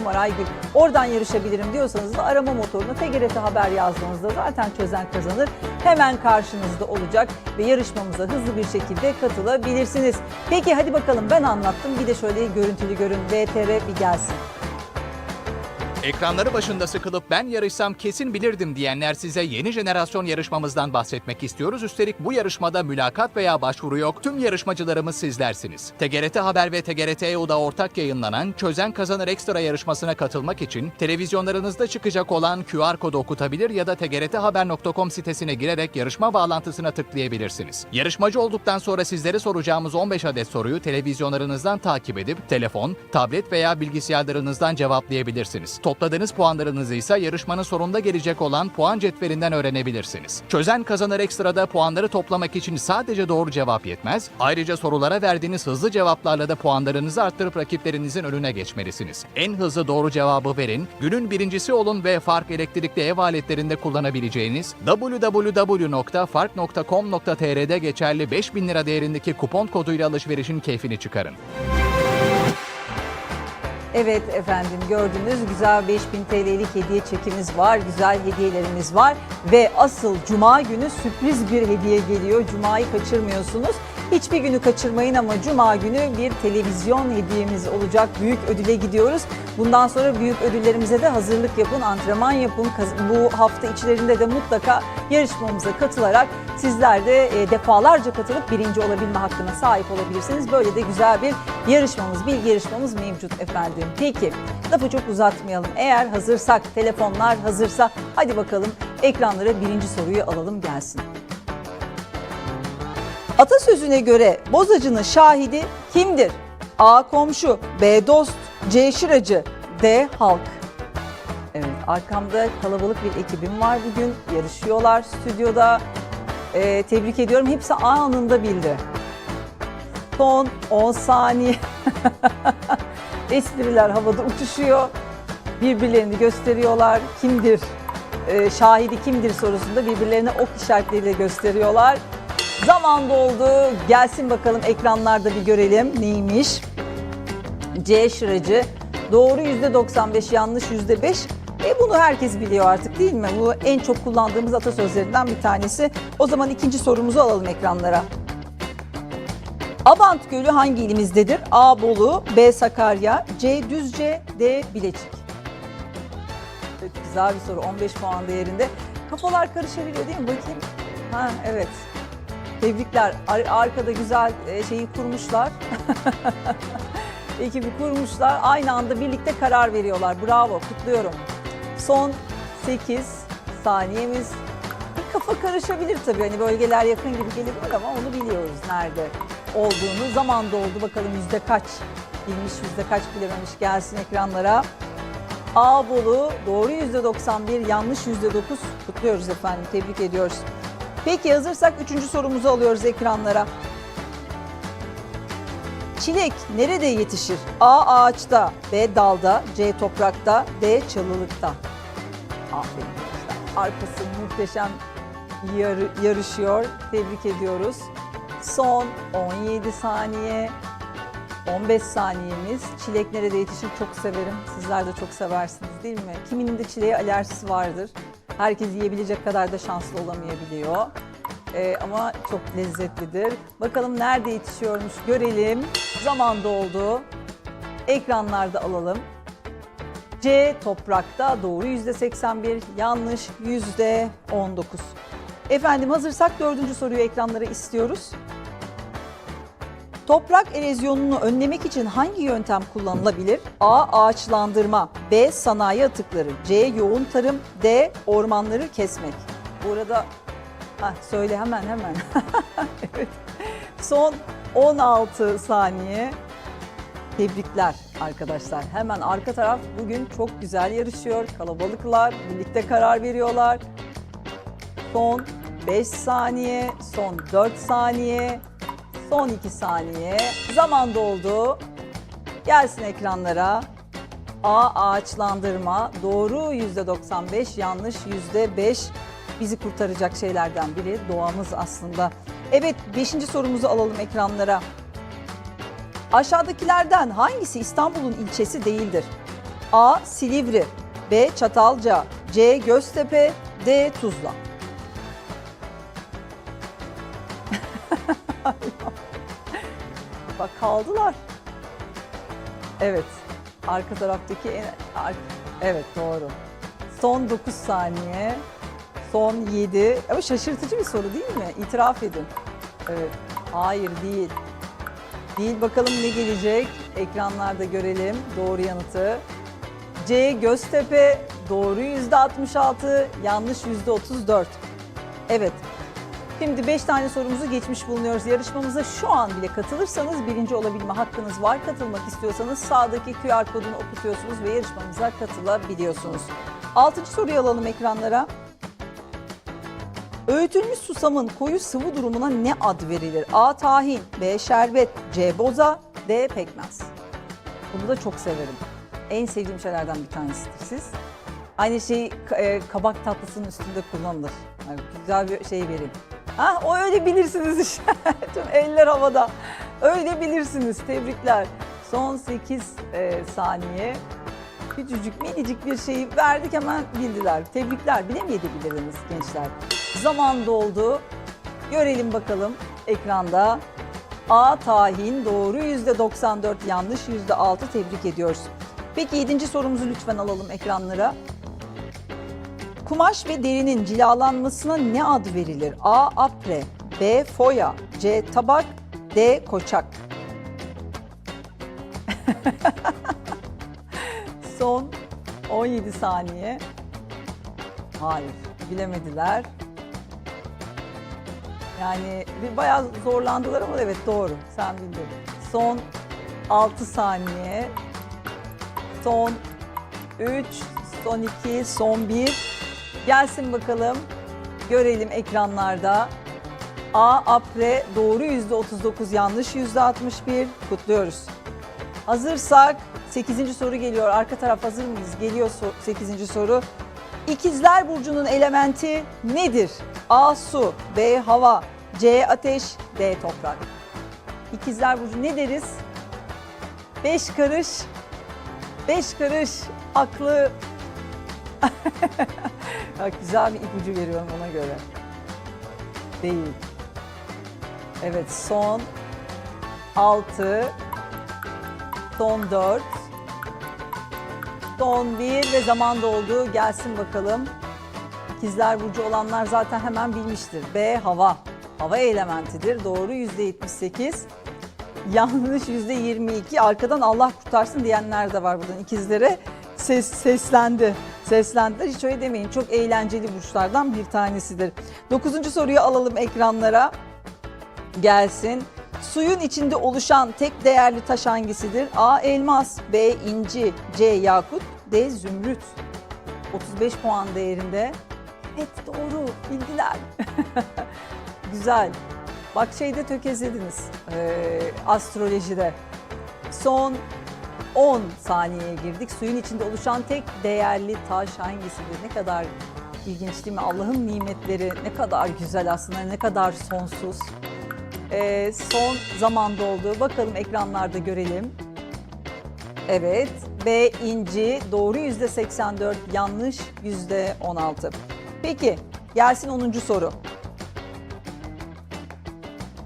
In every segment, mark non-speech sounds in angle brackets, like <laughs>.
telefonum var Aygül. Oradan yarışabilirim diyorsanız da arama motoruna TGRT Haber yazdığınızda zaten çözen kazanır. Hemen karşınızda olacak ve yarışmamıza hızlı bir şekilde katılabilirsiniz. Peki hadi bakalım ben anlattım. Bir de şöyle görüntülü görün. VTR bir gelsin. Ekranları başında sıkılıp ben yarışsam kesin bilirdim diyenler size yeni jenerasyon yarışmamızdan bahsetmek istiyoruz. Üstelik bu yarışmada mülakat veya başvuru yok. Tüm yarışmacılarımız sizlersiniz. TGRT Haber ve TGRT EU'da ortak yayınlanan Çözen Kazanır Ekstra yarışmasına katılmak için televizyonlarınızda çıkacak olan QR kodu okutabilir ya da tgrthaber.com sitesine girerek yarışma bağlantısına tıklayabilirsiniz. Yarışmacı olduktan sonra sizlere soracağımız 15 adet soruyu televizyonlarınızdan takip edip telefon, tablet veya bilgisayarlarınızdan cevaplayabilirsiniz. Topladığınız puanlarınızı ise yarışmanın sonunda gelecek olan puan cetvelinden öğrenebilirsiniz. Çözen Kazanır Ekstra'da puanları toplamak için sadece doğru cevap yetmez. Ayrıca sorulara verdiğiniz hızlı cevaplarla da puanlarınızı arttırıp rakiplerinizin önüne geçmelisiniz. En hızlı doğru cevabı verin, günün birincisi olun ve Fark elektrikli ev aletlerinde kullanabileceğiniz www.fark.com.tr'de geçerli 5000 lira değerindeki kupon koduyla alışverişin keyfini çıkarın. Evet efendim gördünüz güzel 5000 TL'lik hediye çekimiz var. Güzel hediyelerimiz var. Ve asıl cuma günü sürpriz bir hediye geliyor. Cuma'yı kaçırmıyorsunuz. Hiçbir günü kaçırmayın ama cuma günü bir televizyon hediyemiz olacak. Büyük ödüle gidiyoruz. Bundan sonra büyük ödüllerimize de hazırlık yapın, antrenman yapın. Bu hafta içlerinde de mutlaka yarışmamıza katılarak sizler de e, defalarca katılıp birinci olabilme hakkına sahip olabilirsiniz. Böyle de güzel bir yarışmamız, bilgi yarışmamız mevcut efendim. Peki lafı çok uzatmayalım. Eğer hazırsak, telefonlar hazırsa hadi bakalım ekranlara birinci soruyu alalım gelsin. Atasözüne göre bozacının şahidi kimdir? A. Komşu, B. Dost, C. Şıracı, D. Halk. Evet arkamda kalabalık bir ekibim var bugün. Yarışıyorlar stüdyoda. Ee, tebrik ediyorum. Hepsi anında bildi. Son 10 saniye. <laughs> Espriler havada uçuşuyor. Birbirlerini gösteriyorlar. Kimdir? Ee, şahidi kimdir sorusunda birbirlerine ok işaretleriyle gösteriyorlar. Zaman doldu. Gelsin bakalım ekranlarda bir görelim neymiş. C şıracı. Doğru %95, yanlış %5. E bunu herkes biliyor artık değil mi? Bu en çok kullandığımız atasözlerinden bir tanesi. O zaman ikinci sorumuzu alalım ekranlara. Abant Gölü hangi ilimizdedir? A. Bolu, B. Sakarya, C. Düzce, D. Bilecik. Evet, güzel bir soru. 15 puan değerinde. Kafalar karışabiliyor değil mi? Bakayım. Ha evet. Tebrikler. Ar- arkada güzel e, şeyi kurmuşlar. <laughs> Ekibi kurmuşlar. Aynı anda birlikte karar veriyorlar. Bravo. Kutluyorum. Son 8 saniyemiz. Bir kafa karışabilir tabii. Hani bölgeler yakın gibi gelebilir ama onu biliyoruz nerede olduğunu. Zaman doldu. Bakalım yüzde kaç bilmiş, yüzde kaç bilememiş gelsin ekranlara. A Bolu doğru yüzde 91, yanlış yüzde 9. Kutluyoruz efendim. Tebrik ediyoruz. Peki hazırsak üçüncü sorumuzu alıyoruz ekranlara. Çilek nerede yetişir? A. Ağaçta, B. Dalda, C. Toprakta, D. Çalılıkta. Aferin arkadaşlar. Arkası muhteşem yarı- yarışıyor. Tebrik ediyoruz. Son 17 saniye. 15 saniyemiz. Çilek nerede yetişir çok severim. Sizler de çok seversiniz değil mi? Kiminin de çileğe alerjisi vardır. Herkes yiyebilecek kadar da şanslı olamayabiliyor. Ee, ama çok lezzetlidir. Bakalım nerede yetişiyormuş görelim. Zaman doldu. Ekranlarda alalım. C toprakta doğru yüzde 81, yanlış yüzde 19. Efendim hazırsak dördüncü soruyu ekranlara istiyoruz. Toprak erozyonunu önlemek için hangi yöntem kullanılabilir? A. Ağaçlandırma B. Sanayi atıkları C. Yoğun tarım D. Ormanları kesmek. Burada Hah, söyle hemen hemen. <laughs> evet. Son 16 saniye. Tebrikler arkadaşlar. Hemen arka taraf bugün çok güzel yarışıyor. Kalabalıklar, birlikte karar veriyorlar. Son 5 saniye, son 4 saniye, son 2 saniye. Zaman doldu. Gelsin ekranlara. A ağaçlandırma doğru %95 yanlış %5 bizi kurtaracak şeylerden biri doğamız aslında. Evet 5. sorumuzu alalım ekranlara. Aşağıdakilerden hangisi İstanbul'un ilçesi değildir? A. Silivri B. Çatalca C. Göztepe D. Tuzla <laughs> Bak kaldılar. Evet. Arka taraftaki en... ar- Evet doğru. Son 9 saniye. Son 7. Ama şaşırtıcı bir soru değil mi? İtiraf edin. Evet. Hayır değil. Değil bakalım ne gelecek? Ekranlarda görelim doğru yanıtı. C. Göztepe. Doğru %66, yanlış %34. Evet. Şimdi 5 tane sorumuzu geçmiş bulunuyoruz. Yarışmamıza şu an bile katılırsanız birinci olabilme hakkınız var. Katılmak istiyorsanız sağdaki QR kodunu okutuyorsunuz ve yarışmamıza katılabiliyorsunuz. Altıncı soruyu alalım ekranlara. Öğütülmüş susamın koyu sıvı durumuna ne ad verilir? A. Tahin, B. Şerbet, C. Boza, D. Pekmez. Bunu da çok severim. En sevdiğim şeylerden bir tanesidir siz. Aynı şey kabak tatlısının üstünde kullanılır. Yani güzel bir şey vereyim. Ha, o öyle bilirsiniz işte. <laughs> Tüm eller havada. Öyle bilirsiniz. Tebrikler. Son 8 e, saniye. Küçücük minicik bir şeyi verdik hemen bildiler. Tebrikler. Bilemeyebilirdiniz gençler. Zaman doldu. Görelim bakalım ekranda. A tahin doğru %94 yanlış %6 tebrik ediyoruz. Peki yedinci sorumuzu lütfen alalım ekranlara. Kumaş ve derinin cilalanmasına ne ad verilir? A. Apre B. Foya C. Tabak D. Koçak <laughs> Son 17 saniye. Hayır, bilemediler. Yani bir bayağı zorlandılar ama evet doğru. Sen bildin. Son 6 saniye. Son 3, son 2, son 1. Gelsin bakalım. Görelim ekranlarda. A. Apre doğru %39 yanlış %61. Kutluyoruz. Hazırsak 8. soru geliyor. Arka taraf hazır mıyız? Geliyor 8. soru. İkizler Burcu'nun elementi nedir? A. Su B. Hava C. Ateş D. Toprak İkizler Burcu ne deriz? 5 karış 5 karış aklı <laughs> Bak güzel bir ipucu veriyorum ona göre. Değil. Evet son 6 son 4 son 1 ve zaman doldu. Gelsin bakalım. İkizler Burcu olanlar zaten hemen bilmiştir. B hava. Hava elementidir. Doğru %78. Yanlış %22. Arkadan Allah kurtarsın diyenler de var buradan ikizlere. Ses, seslendi. Seslendiler. Hiç öyle demeyin. Çok eğlenceli burçlardan bir tanesidir. Dokuzuncu soruyu alalım ekranlara. Gelsin. Suyun içinde oluşan tek değerli taş hangisidir? A. Elmas B. inci C. Yakut D. Zümrüt 35 puan değerinde. Evet doğru bildiler. <laughs> Güzel. Bak şeyde tökezlediniz ee, astrolojide. Son 10 saniyeye girdik. Suyun içinde oluşan tek değerli taş hangisidir? Ne kadar ilginç değil mi? Allah'ın nimetleri ne kadar güzel aslında, ne kadar sonsuz. Ee, son zaman doldu. Bakalım ekranlarda görelim. Evet. B inci doğru yüzde 84, yanlış yüzde 16. Peki gelsin 10. soru.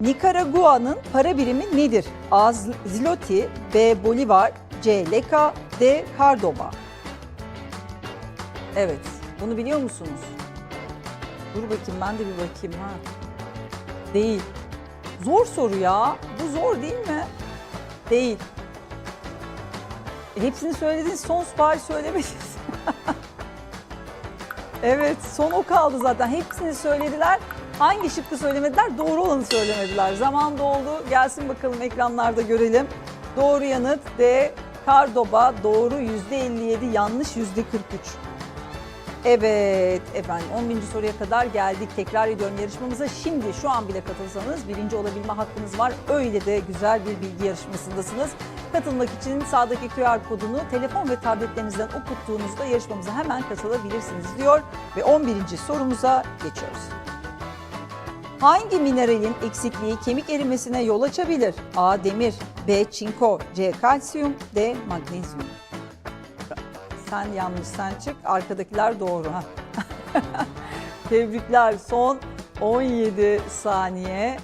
Nikaragua'nın para birimi nedir? A. Zloty, B. Bolivar, C. Leka, D. Cordoba. Evet, bunu biliyor musunuz? Dur bakayım ben de bir bakayım ha. Değil. Zor soru ya. Bu zor değil mi? Değil. Hepsini söylediniz, son bari söylemediniz. <laughs> evet, son o kaldı zaten. Hepsini söylediler. Hangi şıkkı söylemediler? Doğru olanı söylemediler. Zaman doldu. Gelsin bakalım ekranlarda görelim. Doğru yanıt D. Kardoba doğru %57, yanlış %43. Evet efendim 11. soruya kadar geldik. Tekrar ediyorum yarışmamıza. Şimdi şu an bile katılsanız birinci olabilme hakkınız var. Öyle de güzel bir bilgi yarışmasındasınız. Katılmak için sağdaki QR kodunu telefon ve tabletlerinizden okuttuğunuzda yarışmamıza hemen katılabilirsiniz diyor. Ve 11. sorumuza geçiyoruz. Hangi mineralin eksikliği kemik erimesine yol açabilir? A. Demir B. Çinko C. Kalsiyum D. Magnezyum Sen yanlış sen çık. Arkadakiler doğru. Ha. <laughs> Tebrikler. Son 17 saniye.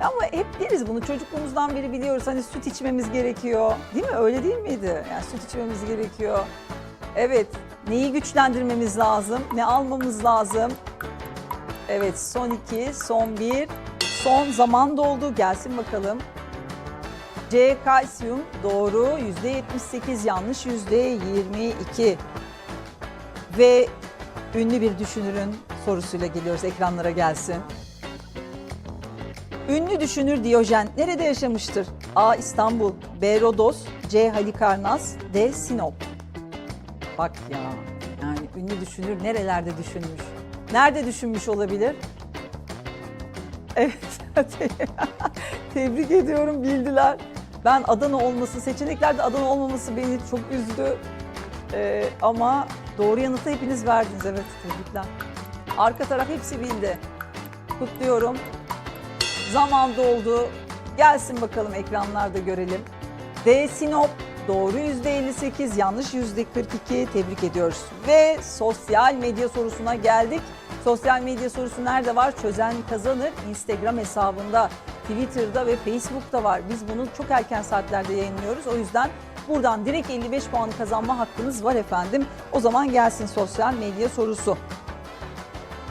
Ama hep deriz bunu çocukluğumuzdan beri biliyoruz. Hani süt içmemiz gerekiyor. Değil mi? Öyle değil miydi? Yani süt içmemiz gerekiyor. Evet. Neyi güçlendirmemiz lazım? Ne almamız lazım? Evet son iki, son bir, son zaman doldu. Gelsin bakalım. C kalsiyum doğru %78 yanlış %22. Ve ünlü bir düşünürün sorusuyla geliyoruz ekranlara gelsin. Ünlü düşünür Diyojen nerede yaşamıştır? A. İstanbul, B. Rodos, C. Halikarnas, D. Sinop. Bak ya, yani ünlü düşünür nerelerde düşünmüş? Nerede düşünmüş olabilir? Evet, <laughs> tebrik ediyorum bildiler. Ben Adana olması, seçeneklerde Adana olmaması beni çok üzdü. Ee, ama doğru yanıtı hepiniz verdiniz, evet tebrikler. Arka taraf hepsi bildi. Kutluyorum. Zaman doldu. Gelsin bakalım ekranlarda görelim. D. Sinop doğru %58, yanlış %42. Tebrik ediyoruz. Ve sosyal medya sorusuna geldik. Sosyal medya sorusu nerede var? Çözen kazanır. Instagram hesabında, Twitter'da ve Facebook'ta var. Biz bunu çok erken saatlerde yayınlıyoruz. O yüzden buradan direkt 55 puan kazanma hakkınız var efendim. O zaman gelsin sosyal medya sorusu.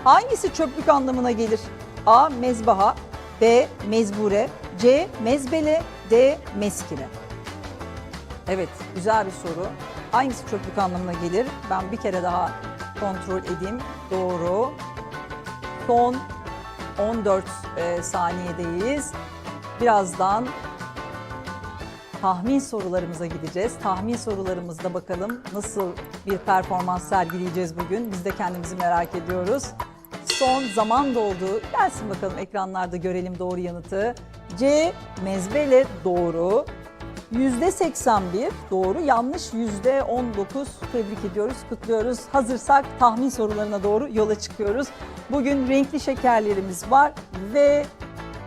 Hangisi çöplük anlamına gelir? A. Mezbaha B. Mezbure C. Mezbele D. Meskile Evet, güzel bir soru. Hangisi çöplük anlamına gelir? Ben bir kere daha kontrol edeyim. Doğru. Son 14 e, saniyedeyiz. Birazdan tahmin sorularımıza gideceğiz. Tahmin sorularımızda bakalım nasıl bir performans sergileyeceğiz bugün. Biz de kendimizi merak ediyoruz. Son zaman doldu. Gelsin bakalım ekranlarda görelim doğru yanıtı. C. Mezbele doğru. Yüzde 81 doğru, yanlış yüzde 19 tebrik ediyoruz, kutluyoruz. Hazırsak tahmin sorularına doğru yola çıkıyoruz. Bugün renkli şekerlerimiz var ve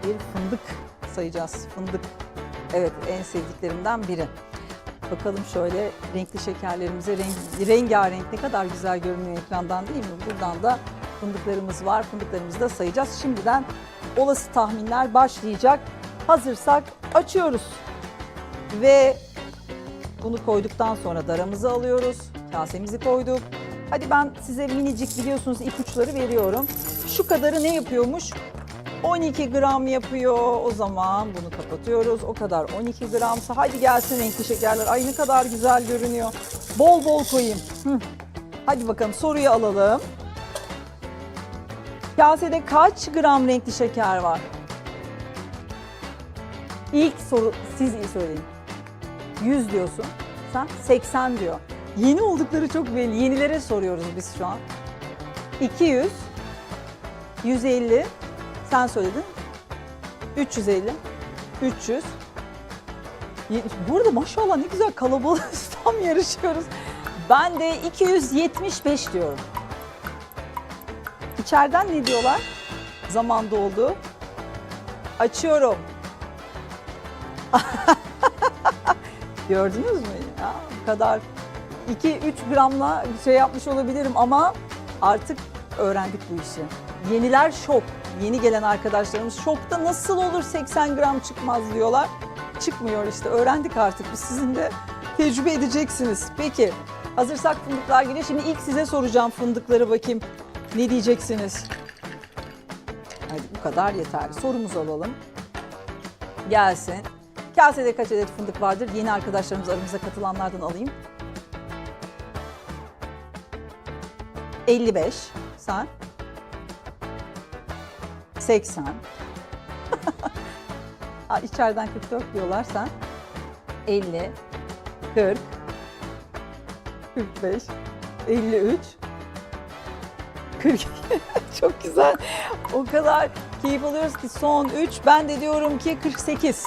bir fındık sayacağız. Fındık, evet en sevdiklerimden biri. Bakalım şöyle renkli şekerlerimize renk, rengarenk ne kadar güzel görünüyor ekrandan değil mi? Buradan da fındıklarımız var. Fındıklarımızı da sayacağız. Şimdiden olası tahminler başlayacak. Hazırsak açıyoruz. Ve bunu koyduktan sonra daramızı alıyoruz. Kasemizi koyduk. Hadi ben size minicik biliyorsunuz ipuçları veriyorum. Şu kadarı ne yapıyormuş? 12 gram yapıyor. O zaman bunu kapatıyoruz. O kadar 12 gramsa hadi gelsin renkli şekerler. Ay ne kadar güzel görünüyor. Bol bol koyayım. Hadi bakalım soruyu alalım. Kasede kaç gram renkli şeker var? İlk soru siz iyi söyleyin. 100 diyorsun. Sen 80 diyor. Yeni oldukları çok belli. Yenilere soruyoruz biz şu an. 200, 150, sen söyledin. 350, 300. Ye- Burada maşallah ne güzel kalabalığız <laughs> tam yarışıyoruz. Ben de 275 diyorum. İçeriden ne diyorlar? Zaman doldu. Açıyorum. <laughs> Gördünüz mü? Ya, bu kadar 2-3 gramla bir şey yapmış olabilirim ama artık öğrendik bu işi. Yeniler şok. Yeni gelen arkadaşlarımız şokta nasıl olur 80 gram çıkmaz diyorlar. Çıkmıyor işte öğrendik artık biz sizin de tecrübe edeceksiniz. Peki hazırsak fındıklar geliyor. Şimdi ilk size soracağım fındıkları bakayım. Ne diyeceksiniz? Hadi bu kadar yeterli. Sorumuzu alalım. Gelsin. Kasede kaç adet fındık vardır? Yeni arkadaşlarımız aramıza katılanlardan alayım. 55. Sen? 80. <laughs> Aa, içeriden 44 diyorlar sen. 50. 40. 45. 53. 42. Çok güzel. O kadar keyif alıyoruz ki son 3. Ben de diyorum ki 48.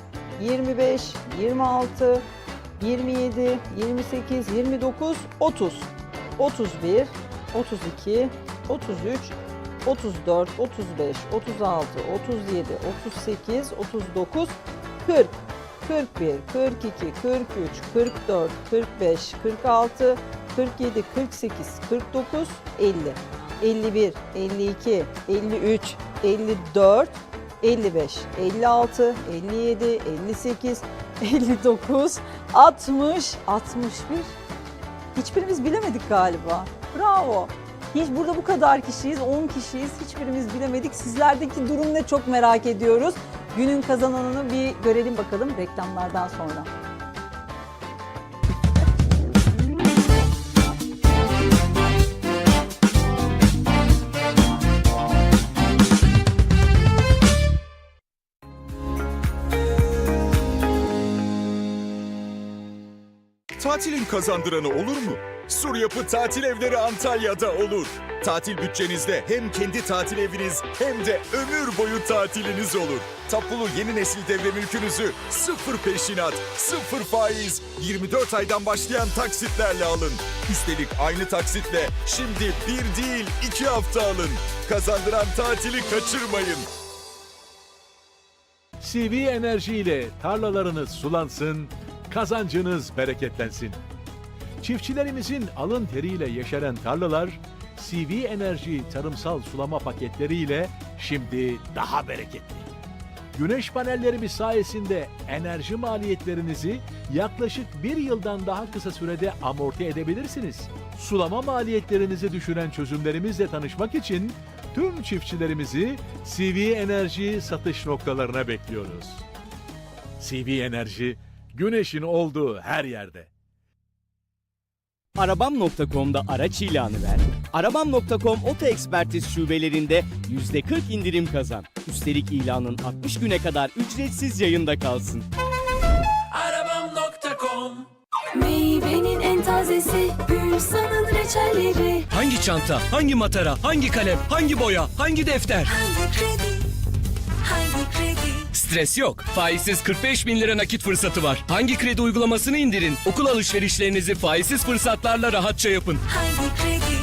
25, 26, 27, 28, 29, 30, 31, 32, 33, 34, 35, 36, 37, 38, 39, 40, 41, 42, 43, 44, 45, 46, 47, 48, 49, 50, 51, 52, 53, 54, 55, 56, 57, 58, 59, 60, 61. Hiçbirimiz bilemedik galiba. Bravo. Hiç burada bu kadar kişiyiz, 10 kişiyiz. Hiçbirimiz bilemedik. Sizlerdeki durum ne çok merak ediyoruz. Günün kazananını bir görelim bakalım reklamlardan sonra. Tatilin kazandıranı olur mu? Sur Yapı Tatil Evleri Antalya'da olur. Tatil bütçenizde hem kendi tatil eviniz hem de ömür boyu tatiliniz olur. Tapulu yeni nesil devre mülkünüzü sıfır peşinat, sıfır faiz, 24 aydan başlayan taksitlerle alın. Üstelik aynı taksitle şimdi bir değil iki hafta alın. Kazandıran tatili kaçırmayın. CV Enerji ile tarlalarınız sulansın, kazancınız bereketlensin. Çiftçilerimizin alın teriyle yeşeren tarlalar, CV Enerji tarımsal sulama paketleriyle şimdi daha bereketli. Güneş panellerimiz sayesinde enerji maliyetlerinizi yaklaşık bir yıldan daha kısa sürede amorti edebilirsiniz. Sulama maliyetlerinizi düşüren çözümlerimizle tanışmak için tüm çiftçilerimizi CV Enerji satış noktalarına bekliyoruz. CV Enerji, güneşin olduğu her yerde. Arabam.com'da araç ilanı ver. Arabam.com oto ekspertiz şubelerinde %40 indirim kazan. Üstelik ilanın 60 güne kadar ücretsiz yayında kalsın. arabam.com Meyvenin en tazesi Gülsan'ın reçelleri Hangi çanta, hangi matara, hangi kalem, hangi boya, hangi defter? Hangi kredi, hangi kredi Stres yok. Faizsiz 45 bin lira nakit fırsatı var. Hangi kredi uygulamasını indirin? Okul alışverişlerinizi faizsiz fırsatlarla rahatça yapın. Hangi kredi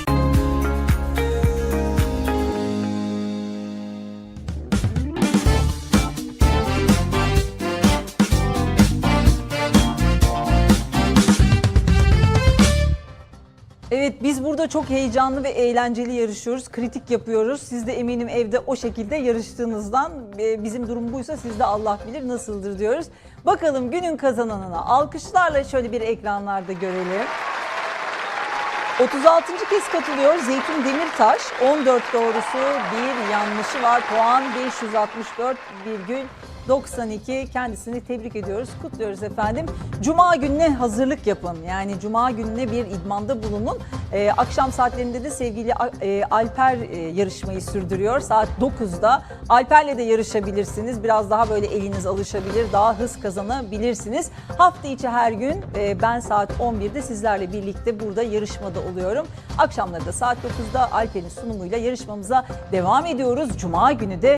burada çok heyecanlı ve eğlenceli yarışıyoruz. Kritik yapıyoruz. Siz de eminim evde o şekilde yarıştığınızdan e, bizim durum buysa siz de Allah bilir nasıldır diyoruz. Bakalım günün kazananına alkışlarla şöyle bir ekranlarda görelim. 36. kez katılıyor Zeytun Demirtaş. 14 doğrusu bir yanlışı var. Puan 564,92. Kendisini tebrik ediyoruz, kutluyoruz efendim. Cuma gününe hazırlık yapın. Yani Cuma gününe bir idmanda bulunun. Ee, akşam saatlerinde de sevgili e, Alper e, yarışmayı sürdürüyor. Saat 9'da. Alper'le de yarışabilirsiniz. Biraz daha böyle eliniz alışabilir, daha hız kazanabilirsiniz. Hafta içi her gün e, ben saat 11'de sizlerle birlikte burada yarışmada oluyorum. Akşamları da saat 9'da Alper'in sunumuyla yarışmamıza devam ediyoruz. Cuma günü de